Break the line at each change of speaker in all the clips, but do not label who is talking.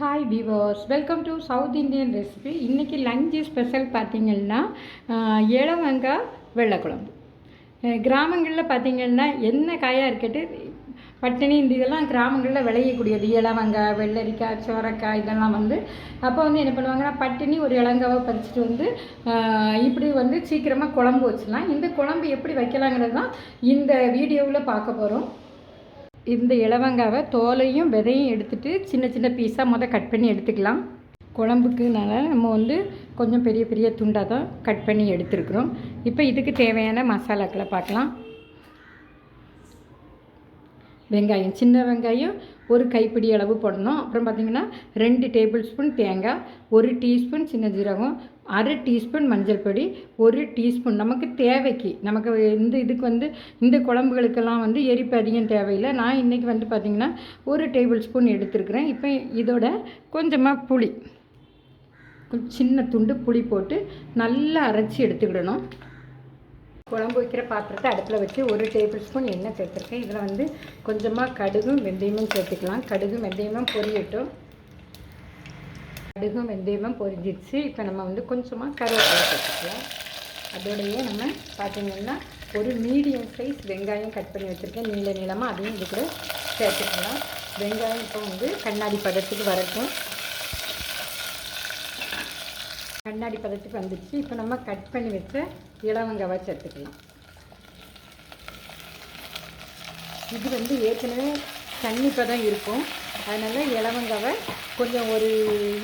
Hi viewers welcome to south Indian recipe இன்றைக்கி lunch special பார்த்திங்கன்னா ah, இளவங்காய் வெள்ளைக்குழம்பு. கிராமங்களில் பார்த்திங்கன்னா என்ன காயாக இருக்கட்டு பட்டினி இந்த இதெல்லாம் கிராமங்களில் விளையக்கூடியது. இளவங்காய் வெள்ளரிக்காய் சோரக்காய் இதெல்லாம் வந்து அப்போ வந்து என்ன பண்ணுவாங்கன்னா பட்டினி ஒரு இளங்காவை பறிச்சுட்டு வந்து இப்படி வந்து சீக்கிரமாக குழம்பு வச்சிடலாம் இந்த குழம்பு எப்படி வைக்கலாங்கிறது தான் இந்த வீடியோவில் பார்க்க போகிறோம் இந்த இலவங்காவை தோலையும் விதையும் எடுத்துட்டு சின்ன சின்ன பீஸாக மொதல் கட் பண்ணி எடுத்துக்கலாம். குழம்புக்குனால நம்ம வந்து கொஞ்சம் பெரிய பெரிய துண்டாக தான் கட் பண்ணி எடுத்துருக்குறோம். இப்போ இதுக்கு தேவையான மசாலாக்களை பார்க்கலாம். வெங்காயம் சின்ன வெங்காயம் ஒரு கைப்பிடி அளவு போடணும். அப்புறம் பார்த்திங்கன்னா ரெண்டு டேபிள் ஸ்பூன் தேங்காய் ஒரு டீஸ்பூன் சின்ன ஜீரகம் அரை டீஸ்பூன் மஞ்சள் பொடி ஒரு டீஸ்பூன் நமக்கு தேவைக்கு. நமக்கு இந்த இதுக்கு வந்து இந்த குழம்புகளுக்கெல்லாம் வந்து எரிப்பு அதிகம் தேவையில்லை. நான் இன்றைக்கி வந்து பார்த்திங்கன்னா ஒரு டேபிள் ஸ்பூன் எடுத்துருக்குறேன். இப்போ இதோட கொஞ்சமாக புளி சின்ன துண்டு புளி போட்டு நல்லா அரைச்சி எடுத்துக்கிடணும். குழம்பு வைக்கிற பாத்திரத்தை அடுப்பில் வச்சு ஒரு டேபிள் ஸ்பூன் எண்ணெய் சேர்த்துருக்கேன். இதில் வந்து கொஞ்சமாக கடுகும் வெந்தயமும் சேர்த்துக்கலாம். கடுகும் வெந்தயமும் பொரியட்டும். கடுகும் வெந்தயமும் பொரிஞ்சிடுச்சு. இப்போ நம்ம வந்து கொஞ்சமாக கருவேப்பிலை சேர்த்துக்கலாம். அதோடையே நம்ம பார்த்திங்கன்னா ஒரு மீடியம் சைஸ் வெங்காயம் கட் பண்ணி வச்சுருக்கேன். நீள நீளமாக அதையும் இது கூட சேர்த்துக்கலாம். வெங்காயம் இப்போ வந்து கண்ணாடி பதத்துக்கு வரட்டும். கண்ணாடி பதத்துக்கு வந்துடுச்சு. இப்போ நம்ம கட் பண்ணி வச்ச இளவங்காவை சேர்த்துக்கலாம் இது வந்து ஏற்கனவே தண்ணி பதம் இருக்கும். அதனால் இளவங்காவை கொஞ்சம் ஒரு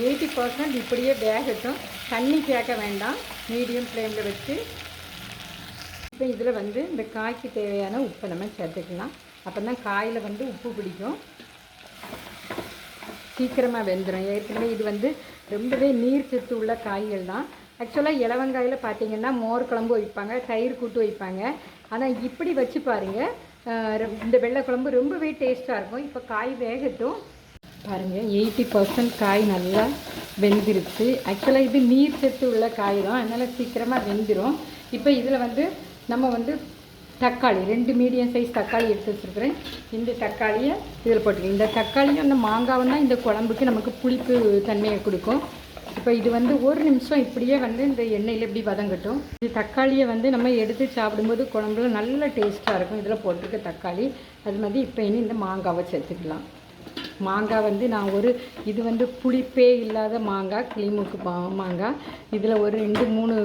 எயிட்டி பர்சன்ட் இப்படியே வேகட்டும். தண்ணி கேட்க வேண்டாம். மீடியம் ஃப்ளேமில் வச்சு. இப்போ இதில் வந்து இந்த காய்க்கு தேவையான உப்பை நம்ம சேர்த்துக்கலாம். அப்போ தான் காயில் வந்து உப்பு பிடிக்கும். சீக்கிரமாக வெந்துடும் ஏற்கனவே இது வந்து ரொம்பவே நீர் சத்து உள்ள காய்கள் தான். ஆக்சுவலாக இலவங்காயில் பார்த்தீங்கன்னா மோர் குழம்பு வைப்பாங்க தயிர் கூட்டு வைப்பாங்க. ஆனால் இப்படி வச்சு பாருங்கள் இந்த வெள்ளை குழம்பு ரொம்பவே டேஸ்ட்டாக இருக்கும். இப்போ காய் வேகட்டும். பாருங்கள் எயிட்டி பர்சன்ட் காய் நல்லா வெந்துருச்சு. ஆக்சுவலாக இது நீர் சத்து உள்ள காய் தான். அதனால் சீக்கிரமாக வெந்துடும் இப்போ இதில் வந்து நம்ம வந்து தக்காளி ரெண்டு மீடியம் சைஸ் தக்காளி எடுத்து வச்சுருக்குறேன். இந்த தக்காளியை இதில் போட்டுக்கலாம் இந்த தக்காளியும் அந்த மாங்காவும் தான் இந்த குழம்புக்கு நமக்கு புளிப்பு தன்மையை கொடுக்கும். இப்போ இது வந்து ஒரு நிமிஷம் இப்படியே வந்து இந்த எண்ணெயில் இப்படி வதங்கட்டும். இது தக்காளியை வந்து நம்ம எடுத்து சாப்பிடும்போது குழம்புல நல்ல டேஸ்ட்டாக இருக்கும். இதில் போட்டிருக்க தக்காளி. அது மாதிரி இப்போ இனி இந்த மாங்காவை சேர்த்துக்கலாம். மாங்காய் வந்து நான் ஒரு இது வந்து புளிப்பே இல்லாத மாங்காய் கிளிமுக்கு மாங்காய். இதில் ஒரு ரெண்டு மூணு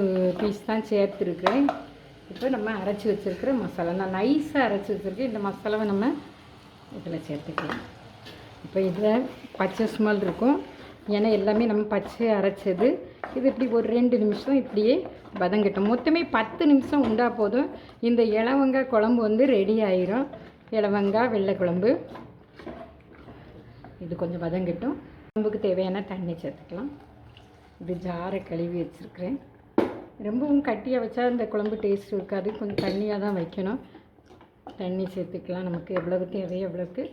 பீஸ் தான் சேர்த்துருக்கேன் இப்போ நம்ம அரைச்சி வச்சுருக்கிற மசாலா. நான் நைஸாக அரைச்சி வச்சுருக்கேன். இந்த மசாலாவை நம்ம இதில் சேர்த்துக்கலாம். இப்போ இதில் பச்சை ஸ்மெல் இருக்கும். ஏன்னா எல்லாமே நம்ம பச்சை அரைச்சது. இது இப்படி ஒரு ரெண்டு நிமிஷம் இப்படியே வதங்கிட்டோம். மொத்தமே பத்து நிமிஷம் உண்டா போதும். இந்த இளவங்காய் குழம்பு வந்து ரெடி ஆயிரும். இளவங்காய் வெள்ளை குழம்பு. இது கொஞ்சம் வதங்கட்டும். குழம்புக்கு தேவையான தண்ணி சேர்த்துக்கலாம். இது ஜாரை கழுவி வச்சுருக்கிறேன். ரொம்பவும் கட்டியாக வச்சா இந்த குழம்பு டேஸ்ட் இருக்காது. கொஞ்சம் தண்ணியாக தான் வைக்கணும். தண்ணி சேர்த்துக்கலாம். நமக்கு எவ்வளவு தேவையோ எவ்வளோக்கு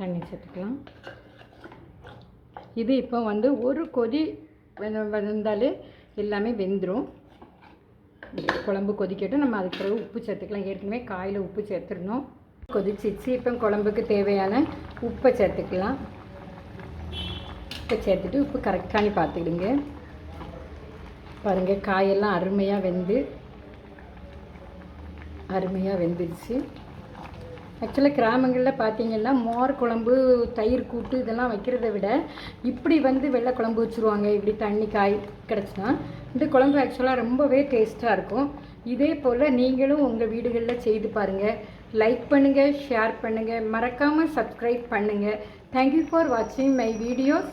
தண்ணி சேர்த்துக்கலாம். இது இப்போ வந்து ஒரு கொதி வந்தாலே எல்லாமே வெந்துடும் குழம்பு கொதிக்கட்டும். நம்ம அதுக்கு பிறகு உப்பு சேர்த்துக்கலாம். ஏற்கனவே காயில் உப்பு சேர்த்துடணும். கொதிச்சிச்சு இப்போ குழம்புக்கு தேவையான உப்பை சேர்த்துக்கலாம். உப்பை சேர்த்துட்டு உப்பு கரெக்டானு பார்த்துக்கிடுங்க. பாருங்கள் காயெல்லாம் அருமையாக வெந்து அருமையாக வெந்துருச்சு. ஆக்சுவலாக கிராமங்களில் பார்த்தீங்கன்னா மோர் குழம்பு தயிர் கூட்டு இதெல்லாம் வைக்கிறத விட இப்படி வந்து வெள்ளை குழம்பு வச்சுருவாங்க. இப்படி தண்ணி காய் கிடச்சுன்னா இந்த குழம்பு ஆக்சுவலாக ரொம்பவே டேஸ்ட்டாக இருக்கும். இதே போல் நீங்களும் உங்கள் வீடுகளில் செய்து பாருங்கள் லைக் பண்ணுங்கள் ஷேர் பண்ணுங்கள் மறக்காமல் சப்ஸ்கிரைப் பண்ணுங்கள் தேங்க்யூ ஃபார் வாட்சிங் மை வீடியோஸ்